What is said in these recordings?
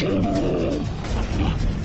Thank you.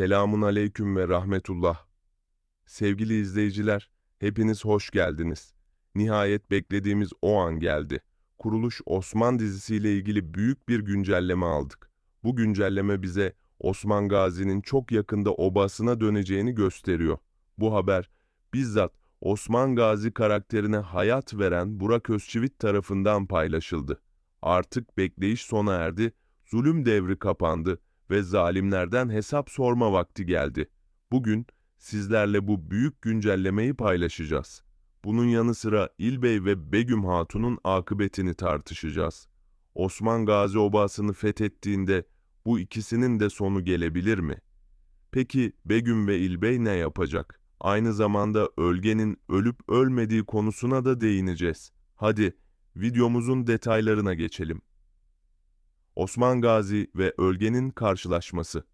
Selamun aleyküm ve rahmetullah. Sevgili izleyiciler, hepiniz hoş geldiniz. Nihayet beklediğimiz o an geldi. Kuruluş Osman dizisiyle ilgili büyük bir güncelleme aldık. Bu güncelleme bize Osman Gazi'nin çok yakında obasına döneceğini gösteriyor. Bu haber bizzat Osman Gazi karakterine hayat veren Burak Özçivit tarafından paylaşıldı. Artık bekleyiş sona erdi, zulüm devri kapandı ve zalimlerden hesap sorma vakti geldi. Bugün sizlerle bu büyük güncellemeyi paylaşacağız. Bunun yanı sıra İlbey ve Begüm Hatun'un akıbetini tartışacağız. Osman Gazi obasını fethettiğinde bu ikisinin de sonu gelebilir mi? Peki Begüm ve İlbey ne yapacak? Aynı zamanda Ölge'nin ölüp ölmediği konusuna da değineceğiz. Hadi videomuzun detaylarına geçelim. Osman Gazi ve Ölge'nin karşılaşması.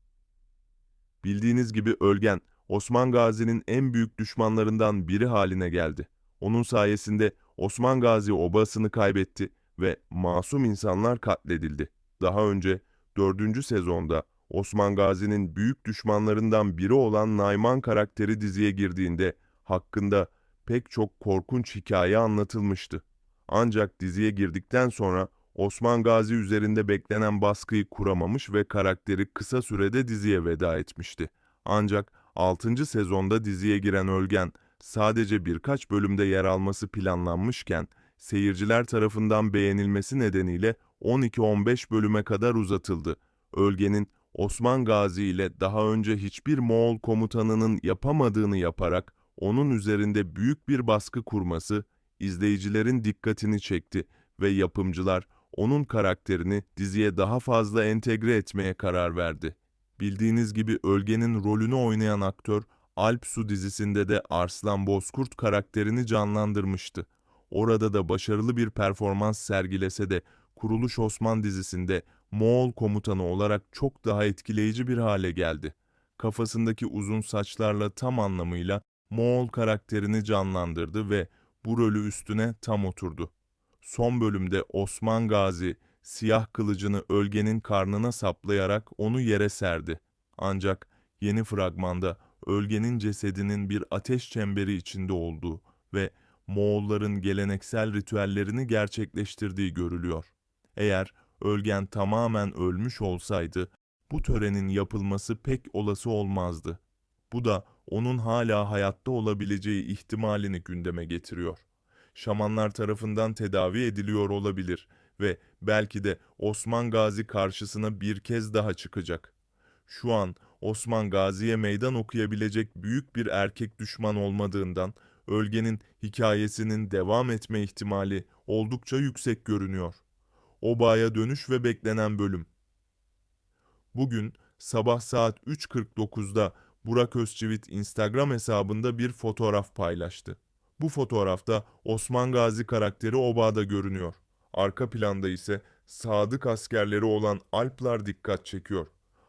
Bildiğiniz gibi Ölgen, Osman Gazi'nin en büyük düşmanlarından biri haline geldi. Onun sayesinde Osman Gazi obasını kaybetti ve masum insanlar katledildi. Daha önce 4. sezonda Osman Gazi'nin büyük düşmanlarından biri olan Nayman karakteri diziye girdiğinde hakkında pek çok korkunç hikaye anlatılmıştı. Ancak diziye girdikten sonra Osman Gazi üzerinde beklenen baskıyı kuramamış ve karakteri kısa sürede diziye veda etmişti. Ancak 6. sezonda diziye giren Ölgen sadece birkaç bölümde yer alması planlanmışken seyirciler tarafından beğenilmesi nedeniyle 12-15 bölüme kadar uzatıldı. Ölge'nin Osman Gazi ile daha önce hiçbir Moğol komutanının yapamadığını yaparak onun üzerinde büyük bir baskı kurması izleyicilerin dikkatini çekti ve yapımcılar onun karakterini diziye daha fazla entegre etmeye karar verdi. Bildiğiniz gibi Ölge'nin rolünü oynayan aktör Alp Su dizisinde de Arslan Bozkurt karakterini canlandırmıştı. Orada da başarılı bir performans sergilese de Kuruluş Osman dizisinde Moğol komutanı olarak çok daha etkileyici bir hale geldi. Kafasındaki uzun saçlarla tam anlamıyla Moğol karakterini canlandırdı ve bu rolü üstüne tam oturdu. Son bölümde Osman Gazi siyah kılıcını Ölge'nin karnına saplayarak onu yere serdi. Ancak yeni fragmanda Ölge'nin cesedinin bir ateş çemberi içinde olduğu ve Moğolların geleneksel ritüellerini gerçekleştirdiği görülüyor. Eğer Ölgen tamamen ölmüş olsaydı bu törenin yapılması pek olası olmazdı. Bu da onun hala hayatta olabileceği ihtimalini gündeme getiriyor. Şamanlar tarafından tedavi ediliyor olabilir ve belki de Osman Gazi karşısına bir kez daha çıkacak. Şu an Osman Gazi'ye meydan okuyabilecek büyük bir erkek düşman olmadığından Ölge'nin hikayesinin devam etme ihtimali oldukça yüksek görünüyor. Obaya dönüş ve beklenen bölüm. Bugün sabah saat 3.49'da Burak Özçivit Instagram hesabında bir fotoğraf paylaştı. Bu fotoğrafta Osman Gazi karakteri obada görünüyor. Arka planda ise sadık askerleri olan Alplar dikkat çekiyor.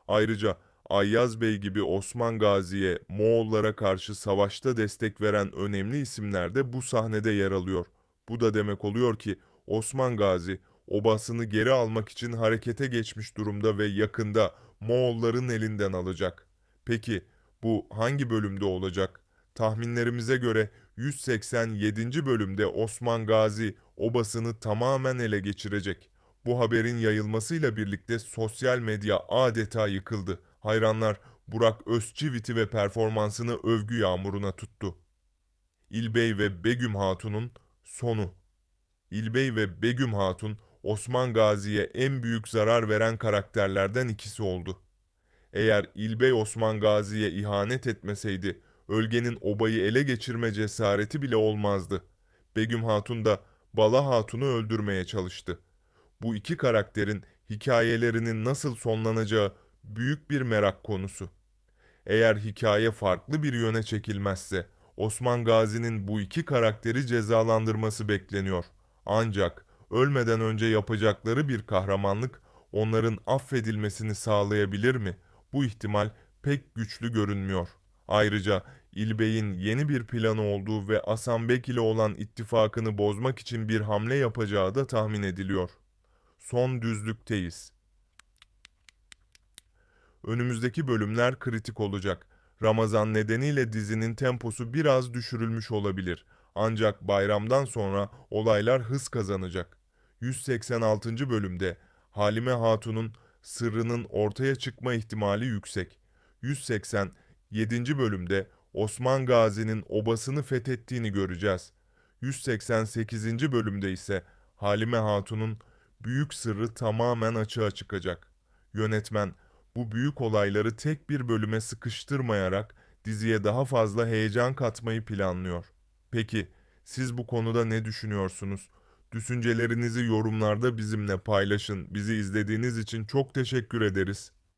Ayrıca Ayyaz Bey gibi Osman Gazi'ye Moğollara karşı savaşta destek veren önemli isimler de bu sahnede yer alıyor. Bu da demek oluyor ki Osman Gazi obasını geri almak için harekete geçmiş durumda ve yakında Moğolların elinden alacak. Peki bu hangi bölümde olacak? Tahminlerimize göre 187. bölümde Osman Gazi obasını tamamen ele geçirecek. Bu haberin yayılmasıyla birlikte sosyal medya adeta yıkıldı. Hayranlar Burak Özçivit'i ve performansını övgü yağmuruna tuttu. İlbey ve Begüm Hatun'un sonu. İlbey ve Begüm Hatun Osman Gazi'ye en büyük zarar veren karakterlerden ikisi oldu. Eğer İlbey Osman Gazi'ye ihanet etmeseydi, Ölge'nin obayı ele geçirme cesareti bile olmazdı. Begüm Hatun da Bala Hatun'u öldürmeye çalıştı. Bu iki karakterin hikayelerinin nasıl sonlanacağı büyük bir merak konusu. Eğer hikaye farklı bir yöne çekilmezse Osman Gazi'nin bu iki karakteri cezalandırması bekleniyor. Ancak ölmeden önce yapacakları bir kahramanlık onların affedilmesini sağlayabilir mi? Bu ihtimal pek güçlü görünmüyor. Ayrıca İlbey'in yeni bir planı olduğu ve Asanbek ile olan ittifakını bozmak için bir hamle yapacağı da tahmin ediliyor. Son düzlükteyiz. Önümüzdeki bölümler kritik olacak. Ramazan nedeniyle dizinin temposu biraz düşürülmüş olabilir. Ancak bayramdan sonra olaylar hız kazanacak. 186. bölümde Halime Hatun'un sırrının ortaya çıkma ihtimali yüksek. 187. bölümde Osman Gazi'nin obasını fethettiğini göreceğiz. 188. bölümde ise Halime Hatun'un büyük sırrı tamamen açığa çıkacak. Yönetmen bu büyük olayları tek bir bölüme sıkıştırmayarak diziye daha fazla heyecan katmayı planlıyor. Peki siz bu konuda ne düşünüyorsunuz? Düşüncelerinizi yorumlarda bizimle paylaşın. Bizi izlediğiniz için çok teşekkür ederiz.